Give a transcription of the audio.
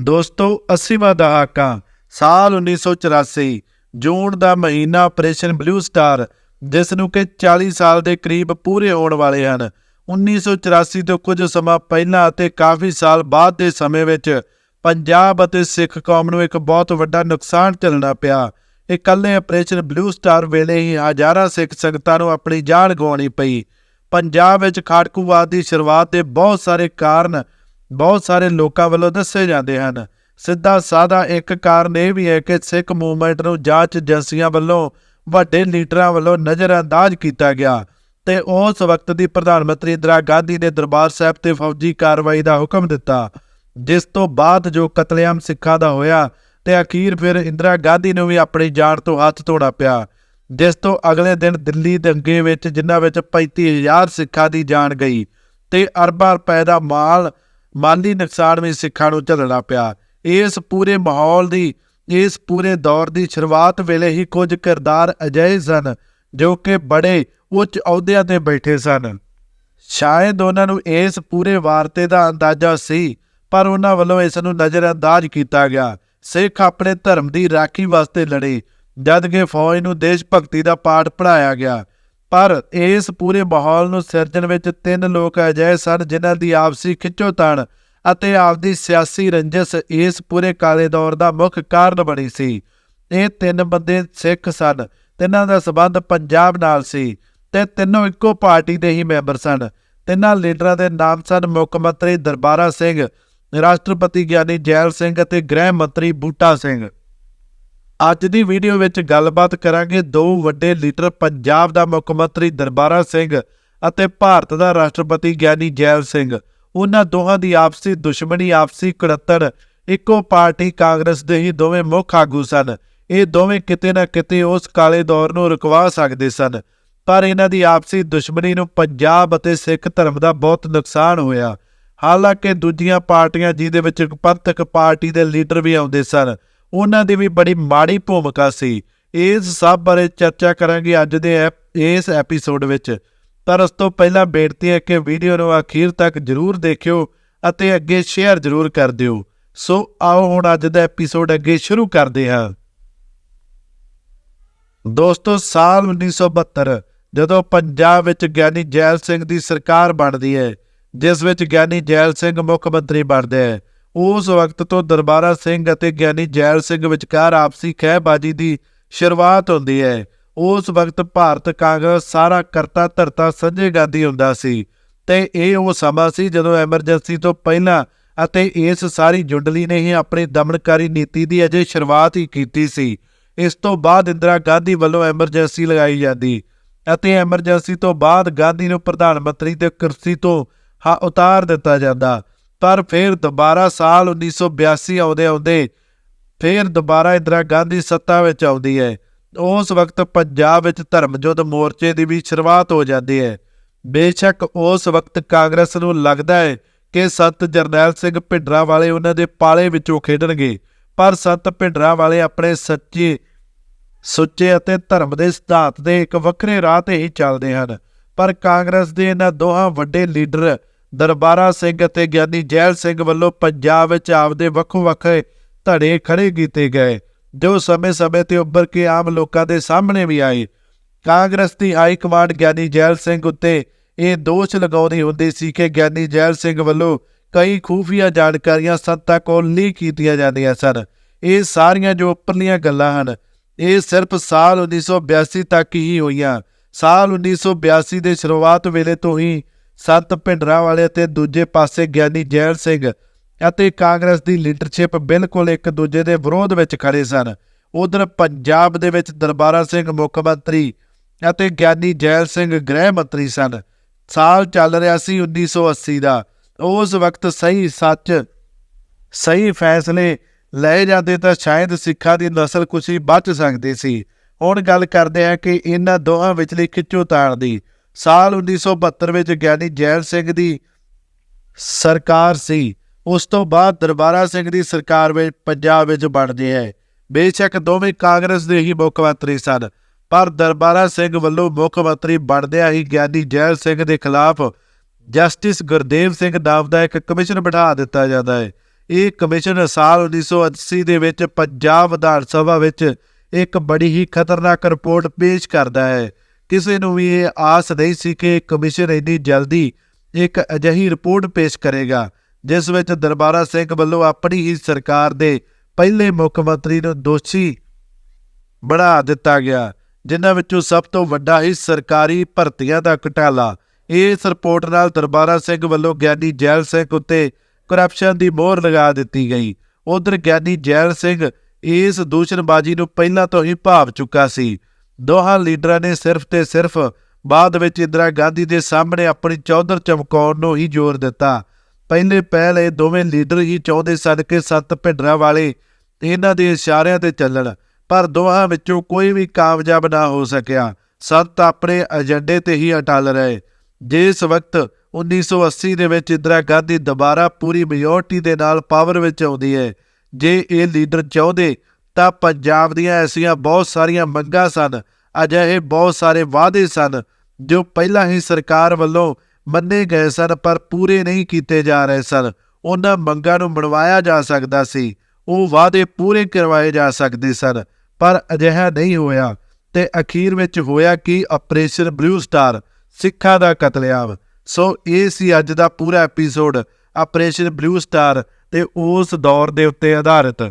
ਦੋਸਤੋ 80ਵਾਂ ਦਹਾਕਾ ਸਾਲ 1984 ਜੂਨ ਦਾ ਮਹੀਨਾ ਆਪਰੇਸ਼ਨ ਬਲੂ ਸਟਾਰ, ਜਿਸ ਨੂੰ ਕਿ 40 ਸਾਲ ਦੇ ਕਰੀਬ ਪੂਰੇ ਹੋਣ ਵਾਲੇ ਹਨ। 1984 ਤੋਂ ਕੁਝ ਸਮਾਂ ਪਹਿਲਾਂ ਅਤੇ ਕਾਫੀ ਸਾਲ ਬਾਅਦ ਦੇ ਸਮੇਂ ਵਿੱਚ ਪੰਜਾਬ ਅਤੇ ਸਿੱਖ ਕੌਮ ਨੂੰ ਇੱਕ ਬਹੁਤ ਵੱਡਾ ਨੁਕਸਾਨ ਝੱਲਣਾ ਪਿਆ। ਇਕੱਲੇ ਆਪਰੇਸ਼ਨ ਬਲੂ ਸਟਾਰ ਵੇਲੇ ਹੀ ਹਜ਼ਾਰਾਂ ਸਿੱਖ ਸੰਗਤਾਂ ਨੂੰ ਆਪਣੀ ਜਾਨ ਗਵਾਉਣੀ ਪਈ। ਪੰਜਾਬ ਵਿੱਚ ਖਾੜਕੂਵਾਦ ਦੀ ਸ਼ੁਰੂਆਤ ਦੇ ਬਹੁਤ ਸਾਰੇ ਕਾਰਨ ਬਹੁਤ ਸਾਰੇ ਲੋਕਾਂ ਵੱਲੋਂ ਦੱਸੇ ਜਾਂਦੇ ਹਨ। ਸਿੱਧਾ ਸਾਦਾ ਇੱਕ ਕਾਰਨ ਇਹ ਵੀ ਹੈ ਕਿ ਸਿੱਖ ਮੂਵਮੈਂਟ ਨੂੰ ਜਾਂਚ ਏਜੰਸੀਆਂ ਵੱਲੋਂ ਵੱਡੇ ਲੀਡਰਾਂ ਵੱਲੋਂ ਨਜ਼ਰਅੰਦਾਜ਼ ਕੀਤਾ ਗਿਆ ਤੇ ਉਸ ਵਕਤ ਦੀ ਪ੍ਰਧਾਨ ਮੰਤਰੀ ਇੰਦਰਾ ਗਾਂਧੀ ਨੇ ਦਰਬਾਰ ਸਾਹਿਬ ਤੇ ਫੌਜੀ ਕਾਰਵਾਈ ਦਾ ਹੁਕਮ ਦਿੱਤਾ, ਜਿਸ ਤੋਂ ਬਾਅਦ ਜੋ ਕਤਲੇਆਮ ਸਿੱਖਾਂ ਦਾ ਹੋਇਆ ਤੇ ਅਖੀਰ ਫਿਰ ਇੰਦਰਾ ਗਾਂਧੀ ਨੂੰ ਵੀ ਆਪਣੀ ਜਾਨ ਤੋਂ ਹੱਥ ਧੋਣਾ ਪਿਆ, ਜਿਸ ਤੋਂ ਅਗਲੇ ਦਿਨ ਦਿੱਲੀ ਦੰਗੇ ਵਿੱਚ ਜਿਨ੍ਹਾਂ ਵਿੱਚ 35000 ਸਿੱਖਾਂ ਦੀ ਜਾਨ ਗਈ ਤੇ ਅਰਬਾਂ ਰੁਪਏ ਦਾ ਮਾਲ ਮਾਲੀ ਨੁਕਸਾਨ ਵੀ ਸਿੱਖਾਂ ਨੂੰ ਝੱਲਣਾ ਪਿਆ। ਇਸ ਪੂਰੇ ਮਾਹੌਲ ਦੀ, ਇਸ ਪੂਰੇ ਦੌਰ ਦੀ ਸ਼ੁਰੂਆਤ ਵੇਲੇ ਹੀ ਕੁਝ ਕਿਰਦਾਰ ਅਜਿਹੇ ਸਨ ਜੋ ਕਿ ਬੜੇ ਉੱਚ ਅਹੁਦਿਆਂ ਤੇ ਬੈਠੇ ਸਨ। ਸ਼ਾਇਦ ਉਹਨਾਂ ਨੂੰ ਇਸ ਪੂਰੇ ਵਾਰਤੇ ਦਾ ਅੰਦਾਜ਼ਾ ਸੀ, ਪਰ ਉਹਨਾਂ ਵੱਲੋਂ ਇਸ ਨੂੰ ਨਜ਼ਰਅੰਦਾਜ਼ ਕੀਤਾ ਗਿਆ। ਸਿੱਖ ਆਪਣੇ ਧਰਮ ਦੀ ਰਾਖੀ ਵਾਸਤੇ ਲੜੇ, ਜਦ ਕਿ ਫੌਜ ਨੂੰ ਦੇਸ਼ ਭਗਤੀ ਦਾ ਪਾਠ ਪੜਾਇਆ ਗਿਆ। ਪਰ ਇਸ ਪੂਰੇ ਮਾਹੌਲ ਨੂੰ ਸਿਰਜਣ ਵਿੱਚ ਤਿੰਨ ਲੋਕ ਅਜਿਹੇ ਸਨ ਜਿਨ੍ਹਾਂ ਦੀ ਆਪਸੀ ਖਿੱਚੋਤਾਣ ਅਤੇ ਆਪਦੀ ਸਿਆਸੀ ਰੰਜਸ ਇਸ ਪੂਰੇ ਕਾਲੇ ਦੌਰ ਦਾ ਮੁੱਖ ਕਾਰਨ ਬਣੀ ਸੀ। ਇਹ ਤਿੰਨ ਬੰਦੇ ਸਿੱਖ ਸਨ। ਤਿੰਨਾਂ ਦਾ ਸਬੰਧ ਪੰਜਾਬ ਨਾਲ ਸੀ ਤੇ ਤਿੰਨੋਂ ਇੱਕੋ ਪਾਰਟੀ ਦੇ ਹੀ ਮੈਂਬਰ ਸਨ। ਤਿੰਨਾਂ ਲੀਡਰਾਂ ਦੇ ਨਾਮ ਸਨ ਮੁੱਖ ਮੰਤਰੀ ਦਰਬਾਰਾ ਸਿੰਘ, ਰਾਸ਼ਟਰਪਤੀ ਗਿਆਨੀ ਜੈਲ ਸਿੰਘ ਅਤੇ ਗ੍ਰਹਿ ਮੰਤਰੀ ਬੂਟਾ ਸਿੰਘ। ਅੱਜ ਦੀ ਵੀਡੀਓ ਵਿੱਚ ਗੱਲਬਾਤ ਕਰਾਂਗੇ ਦੋ ਵੱਡੇ ਲੀਡਰ ਪੰਜਾਬ ਦਾ ਮੁੱਖ ਮੰਤਰੀ ਦਰਬਾਰਾ ਸਿੰਘ ਅਤੇ ਭਾਰਤ ਦਾ ਰਾਸ਼ਟਰਪਤੀ ਗਿਆਨੀ ਜੈਲ ਸਿੰਘ। ਉਹਨਾਂ ਦੋਹਾਂ ਦੀ ਆਪਸੀ ਦੁਸ਼ਮਣੀ, ਆਪਸੀ ਕੁੜੱਤਣ ਇੱਕੋ ਪਾਰਟੀ ਕਾਂਗਰਸ ਦੇ ਹੀ ਦੋਵੇਂ ਮੁੱਖ ਆਗੂ ਸਨ। ਇਹ ਦੋਵੇਂ ਕਿਤੇ ਨਾ ਕਿਤੇ ਉਸ ਕਾਲੇ ਦੌਰ ਨੂੰ ਰੁਕਵਾ ਸਕਦੇ ਸਨ। ਪਰ ਇਹਨਾਂ ਦੀ ਆਪਸੀ ਦੁਸ਼ਮਣੀ ਨੂੰ ਪੰਜਾਬ ਅਤੇ ਸਿੱਖ ਧਰਮ ਦਾ ਬਹੁਤ ਨੁਕਸਾਨ ਹੋਇਆ। ਹਾਲਾਂਕਿ ਦੂਜੀਆਂ ਪਾਰਟੀਆਂ ਜਿਹਦੇ ਵਿੱਚ ਇੱਕ ਪੰਥਕ ਪਾਰਟੀ ਦੇ ਲੀਡਰ ਵੀ ਆਉਂਦੇ ਸਨ। ਉਹਨਾਂ ਦੀ ਵੀ ਬੜੀ ਮਾੜੀ ਭੂਮਿਕਾ ਸੀ। ਇਸ ਸਭ ਬਾਰੇ ਚਰਚਾ ਕਰਾਂਗੇ ਅੱਜ ਦੇ ਐਪ- ਇਸ ਐਪੀਸੋਡ ਵਿੱਚ। ਪਰ ਉਸ ਤੋਂ ਪਹਿਲਾਂ ਬੇਨਤੀ ਹੈ ਕਿ ਵੀਡੀਓ ਨੂੰ ਅਖੀਰ ਤੱਕ ਜਰੂਰ ਦੇਖਿਓ ਅਤੇ ਅੱਗੇ ਸ਼ੇਅਰ ਜਰੂਰ ਕਰ ਦਿਓ। ਸੋ ਆਓ ਹੁਣ ਅੱਜ ਦਾ ਐਪੀਸੋਡ ਅੱਗੇ ਸ਼ੁਰੂ ਕਰਦੇ ਹਾਂ। ਦੋਸਤੋ, ਸਾਲ 1972 ਜਦੋਂ ਪੰਜਾਬ ਵਿੱਚ ਗਿਆਨੀ ਜੈਲ ਸਿੰਘ ਦੀ ਸਰਕਾਰ ਬਣਦੀ ਹੈ, ਜਿਸ ਵਿੱਚ ਗਿਆਨੀ ਜੈਲ ਸਿੰਘ ਮੁੱਖ ਮੰਤਰੀ ਬਣਦਾ ਹੈ ਉਸ ਵਕਤ ਤੋਂ ਦਰਬਾਰਾ ਸਿੰਘ ਅਤੇ ਗਿਆਨੀ ਜੈਲ ਸਿੰਘ ਵਿਚਕਾਰ ਆਪਸੀ ਖਹਿਬਾਜ਼ੀ ਦੀ ਸ਼ੁਰੂਆਤ ਹੁੰਦੀ ਹੈ। ਉਸ ਵਕਤ ਭਾਰਤ ਕਾਂਗਰਸ ਸਾਰਾ ਕਰਤਾ ਧਰਤਾ ਸੰਜੇ ਗਾਂਧੀ ਹੁੰਦਾ ਸੀ ਤੇ ਇਹ ਉਹ ਸਮਾਂ ਸੀ ਜਦੋਂ ਐਮਰਜੈਂਸੀ ਤੋਂ ਪਹਿਲਾਂ ਅਤੇ ਇਸ ਸਾਰੀ ਜੁੰਡਲੀ ਨੇ ਹੀ ਆਪਣੀ ਦਮਨਕਾਰੀ ਨੀਤੀ ਦੀ ਅਜੇ ਸ਼ੁਰੂਆਤ ਹੀ ਕੀਤੀ ਸੀ। ਇਸ ਤੋਂ ਬਾਅਦ ਇੰਦਰਾ ਗਾਂਧੀ ਵੱਲੋਂ ਐਮਰਜੈਂਸੀ ਲਗਾਈ ਜਾਂਦੀ ਅਤੇ ਐਮਰਜੈਂਸੀ ਤੋਂ ਬਾਅਦ ਗਾਂਧੀ ਨੂੰ ਪ੍ਰਧਾਨ ਮੰਤਰੀ ਦੇ ਕੁਰਸੀ ਤੋਂ ਹਾ, ਉਤਾਰ ਦਿੱਤਾ ਜਾਂਦਾ। ਪਰ ਫਿਰ ਦੁਬਾਰਾ ਸਾਲ 1982 ਆਉਂਦੇ ਆਉਂਦੇ ਫਿਰ ਦੁਬਾਰਾ ਇੰਦਰਾ ਗਾਂਧੀ ਸੱਤਾ ਵਿੱਚ ਆਉਂਦੀ ਹੈ। ਉਸ ਵਕਤ ਪੰਜਾਬ ਵਿੱਚ ਧਰਮ ਯੁੱਧ ਮੋਰਚੇ ਦੀ ਵੀ ਸ਼ੁਰੂਆਤ ਹੋ ਜਾਂਦੀ ਹੈ। ਬੇਸ਼ੱਕ ਉਸ ਵਕਤ ਕਾਂਗਰਸ ਨੂੰ ਲੱਗਦਾ ਹੈ ਕਿ ਸੰਤ ਜਰਨੈਲ ਸਿੰਘ ਭਿੰਡਰਾਂ ਵਾਲੇ ਉਹਨਾਂ ਦੇ ਪਾਲੇ ਵਿੱਚੋਂ ਖੇਡਣਗੇ, ਪਰ ਸੰਤ ਭਿੰਡਰਾਂ ਵਾਲੇ ਆਪਣੇ ਸੱਚੇ, ਸੁੱਚੇ ਅਤੇ ਧਰਮ ਦੇ ਸਿਧਾਂਤ ਦੇ ਇੱਕ ਵੱਖਰੇ ਰਾਹ ਤੇ ਹੀ ਚੱਲਦੇ ਹਨ। ਪਰ ਕਾਂਗਰਸ ਦੇ ਇਹਨਾਂ ਦੋਹਾਂ ਵੱਡੇ ਲੀਡਰ ਦਰਬਾਰਾ ਸਿੰਘ ਅਤੇ ਗਿਆਨੀ ਜੈਲ ਸਿੰਘ ਵੱਲੋਂ ਪੰਜਾਬ ਵਿੱਚ ਆਪਦੇ ਵੱਖੋ ਵੱਖਰੇ ਧੜੇ ਖੜੇ ਕੀਤੇ ਗਏ, ਜੋ ਸਮੇਂ-ਸਮੇਂ ਤੇ ਉੱਭਰ ਕੇ ਆਮ ਲੋਕਾਂ ਦੇ ਸਾਹਮਣੇ ਵੀ ਆਏ। ਕਾਂਗਰਸ ਦੀ ਹਾਈ ਕਮਾਂਡ ਗਿਆਨੀ ਜੈਲ ਸਿੰਘ ਉੱਤੇ ਇਹ ਦੋਸ਼ ਲਗਾਉਂਦੀ ਹੁੰਦੀ ਸੀ ਕਿ ਗਿਆਨੀ ਜੈਲ ਸਿੰਘ ਵੱਲੋਂ ਕਈ ਖੂਫੀਆ ਜਾਣਕਾਰੀਆਂ ਸੱਤਾ ਕੋਲ ਲੀਕ ਕੀਤੀਆਂ ਜਾਂਦੀਆਂ ਸਨ। ਇਹ ਸਾਰੀਆਂ ਜੋ ਉੱਪਰਲੀਆਂ ਗੱਲਾਂ ਹਨ, ਇਹ ਸਿਰਫ ਸਾਲ 1982 ਤੱਕ ਹੀ ਹੋਈਆਂ। ਸਾਲ 1982 ਦੇ ਸ਼ੁਰੂਆਤ ਵੇਲੇ ਤੋਂ ਹੀ ਸੰਤ ਭਿੰਡਰਾਂ ਵਾਲੇ ਅਤੇ ਦੂਜੇ ਪਾਸੇ ਗਿਆਨੀ ਜੈਲ ਸਿੰਘ ਅਤੇ ਕਾਂਗਰਸ ਦੀ ਲੀਡਰਸ਼ਿਪ ਬਿਲਕੁਲ ਇੱਕ ਦੂਜੇ ਦੇ ਵਿਰੋਧ ਵਿੱਚ ਖੜੇ ਸਨ। ਉਧਰ ਪੰਜਾਬ ਦੇ ਵਿੱਚ ਦਰਬਾਰਾ ਸਿੰਘ ਮੁੱਖ ਮੰਤਰੀ ਅਤੇ ਗਿਆਨੀ ਜੈਲ ਸਿੰਘ ਗ੍ਰਹਿ ਮੰਤਰੀ ਸਨ। ਸਾਲ ਚੱਲ ਰਿਹਾ ਸੀ 1980 ਦਾ। ਉਸ ਵਕਤ ਸਹੀ ਸੱਚ, ਸਹੀ ਫੈਸਲੇ ਲਏ ਜਾਂਦੇ ਤਾਂ ਸ਼ਾਇਦ ਸਿੱਖਾਂ ਦੀ ਨਸਲ ਕੁਸ਼ੀ ਬਚ ਸਕਦੀ ਸੀ। ਹੁਣ ਗੱਲ ਕਰਦੇ ਹਾਂ ਕਿ ਇਹਨਾਂ ਦੋਹਾਂ ਵਿਚਲੀ ਖਿੱਚੋਤਾਣ ਦੀ। ਸਾਲ 1972 ਵਿੱਚ ਗਿਆਨੀ ਜੈਲ ਸਿੰਘ ਦੀ ਸਰਕਾਰ ਸੀ। ਉਸ ਤੋਂ ਬਾਅਦ ਦਰਬਾਰਾ ਸਿੰਘ ਦੀ ਸਰਕਾਰ ਵਿੱਚ ਪੰਜਾਬ ਵਿੱਚ ਬਣਦੀ ਹੈ। ਬੇਸ਼ੱਕ ਦੋਵੇਂ ਕਾਂਗਰਸ ਦੇ ਹੀ ਮੁੱਖ ਮੰਤਰੀ ਸਨ, ਪਰ ਦਰਬਾਰਾ ਸਿੰਘ ਵੱਲੋਂ ਮੁੱਖ ਮੰਤਰੀ ਬਣਦਿਆਂ ਹੀ ਗਿਆਨੀ ਜੈਲ ਸਿੰਘ ਦੇ ਖਿਲਾਫ ਜਸਟਿਸ ਗੁਰਦੇਵ ਸਿੰਘ ਨਾਮ ਦਾ ਇੱਕ ਕਮਿਸ਼ਨ ਬਿਠਾ ਦਿੱਤਾ ਜਾਂਦਾ ਹੈ। ਇਹ ਕਮਿਸ਼ਨ ਸਾਲ 1980 ਦੇ ਵਿੱਚ ਪੰਜਾਬ ਵਿਧਾਨ ਸਭਾ ਵਿੱਚ ਇੱਕ ਬੜੀ ਹੀ ਖਤਰਨਾਕ ਰਿਪੋਰਟ ਪੇਸ਼ ਕਰਦਾ ਹੈ। ਕਿਸੇ ਨੂੰ ਵੀ ਇਹ ਆਸ ਨਹੀਂ ਸੀ ਕਿ ਕਮਿਸ਼ਨ ਇੰਨੀ ਜਲਦੀ ਇੱਕ ਅਜਿਹੀ ਰਿਪੋਰਟ ਪੇਸ਼ ਕਰੇਗਾ, ਜਿਸ ਵਿੱਚ ਦਰਬਾਰਾ ਸਿੰਘ ਵੱਲੋਂ ਆਪਣੀ ਹੀ ਸਰਕਾਰ ਦੇ ਪਹਿਲੇ ਮੁੱਖ ਮੰਤਰੀ ਨੂੰ ਦੋਸ਼ੀ ਬਣਾ ਦਿੱਤਾ ਗਿਆ, ਜਿਨ੍ਹਾਂ ਵਿੱਚੋਂ ਸਭ ਤੋਂ ਵੱਡਾ ਹੀ ਸਰਕਾਰੀ ਭਰਤੀਆਂ ਦਾ ਘਟਾਲਾ। ਇਸ ਰਿਪੋਰਟ ਨਾਲ ਦਰਬਾਰਾ ਸਿੰਘ ਵੱਲੋਂ ਗਿਆਨੀ ਜੈਲ ਸਿੰਘ ਉੱਤੇ ਕਰਪਸ਼ਨ ਦੀ ਮੋਹਰ ਲਗਾ ਦਿੱਤੀ ਗਈ। ਉਧਰ ਗਿਆਨੀ ਜੈਲ ਸਿੰਘ ਇਸ ਦੂਸ਼ਣਬਾਜ਼ੀ ਨੂੰ ਪਹਿਲਾਂ ਤੋਂ ਹੀ ਭਾਵ ਚੁੱਕਾ ਸੀ। ਦੋਹਾਂ ਲੀਡਰਾਂ ਨੇ ਸਿਰਫ ਤੇ ਸਿਰਫ ਬਾਅਦ ਵਿੱਚ ਇੰਦਰਾ ਗਾਂਧੀ ਦੇ ਸਾਹਮਣੇ ਆਪਣੀ ਚੌਧਰ ਚਮਕਾਉਣ ਨੂੰ ਹੀ ਜ਼ੋਰ ਦਿੱਤਾ। ਪਹਿਲੇ ਪਹਿਲ ਇਹ ਦੋਵੇਂ ਲੀਡਰ ਹੀ ਚਾਹੁੰਦੇ ਸਨ ਕਿ ਸੱਤ ਭਿੰਡਰਾਂ ਵਾਲੇ ਇਹਨਾਂ ਦੇ ਇਸ਼ਾਰਿਆਂ ਤੇ ਚੱਲਣ, ਪਰ ਦੋਹਾਂ ਵਿੱਚੋਂ ਕੋਈ ਵੀ ਕਾਮਯਾਬ ਨਾ ਹੋ ਸਕਿਆ। ਸੰਤ ਆਪਣੇ ਏਜੰਡੇ ਤੇ ਹੀ ਅਟਲ ਰਹੇ। ਜਿਸ ਵਕਤ 1980 ਦੇ ਵਿੱਚ ਇੰਦਰਾ ਗਾਂਧੀ ਦੁਬਾਰਾ ਪੂਰੀ ਮੈਜੋਰਟੀ ਦੇ ਨਾਲ ਪਾਵਰ ਵਿੱਚ ਆਉਂਦੀ ਹੈ, ਜੇ ਇਹ ਲੀਡਰ ਚਾਹੁੰਦੇ ਤਾਂ ਪੰਜਾਬ ਦੀਆਂ ਐਸੀਆਂ ਬਹੁਤ ਸਾਰੀਆਂ ਮੰਗਾਂ ਸਨ, ਅਜਿਹੇ ਬਹੁਤ ਸਾਰੇ ਵਾਅਦੇ ਸਨ, ਜੋ ਪਹਿਲਾਂ ਹੀ ਸਰਕਾਰ ਵੱਲੋਂ ਮੰਨੇ ਗਏ ਸਨ ਪਰ ਪੂਰੇ ਨਹੀਂ ਕੀਤੇ ਜਾ ਰਹੇ ਸਨ। ਉਹਨਾਂ ਮੰਗਾਂ ਨੂੰ ਮਨਵਾਇਆ ਜਾ ਸਕਦਾ ਸੀ, ਉਹ ਵਾਅਦੇ ਪੂਰੇ ਕਰਵਾਏ ਜਾ ਸਕਦੇ ਸਨ, ਪਰ ਅਜਿਹਾ ਨਹੀਂ ਹੋਇਆ ਤੇ ਅਖੀਰ ਵਿੱਚ ਹੋਇਆ ਕਿ ਆਪਰੇਸ਼ਨ ਬਲੂ ਸਟਾਰ, ਸਿੱਖਾਂ ਦਾ ਕਤਲੇਆਮ। ਸੋ ਇਹ ਸੀ ਅੱਜ ਦਾ ਪੂਰਾ ਐਪੀਸੋਡ, ਆਪਰੇਸ਼ਨ ਬਲੂ ਸਟਾਰ ਤੇ ਉਸ ਦੌਰ ਦੇ ਉੱਤੇ ਆਧਾਰਿਤ।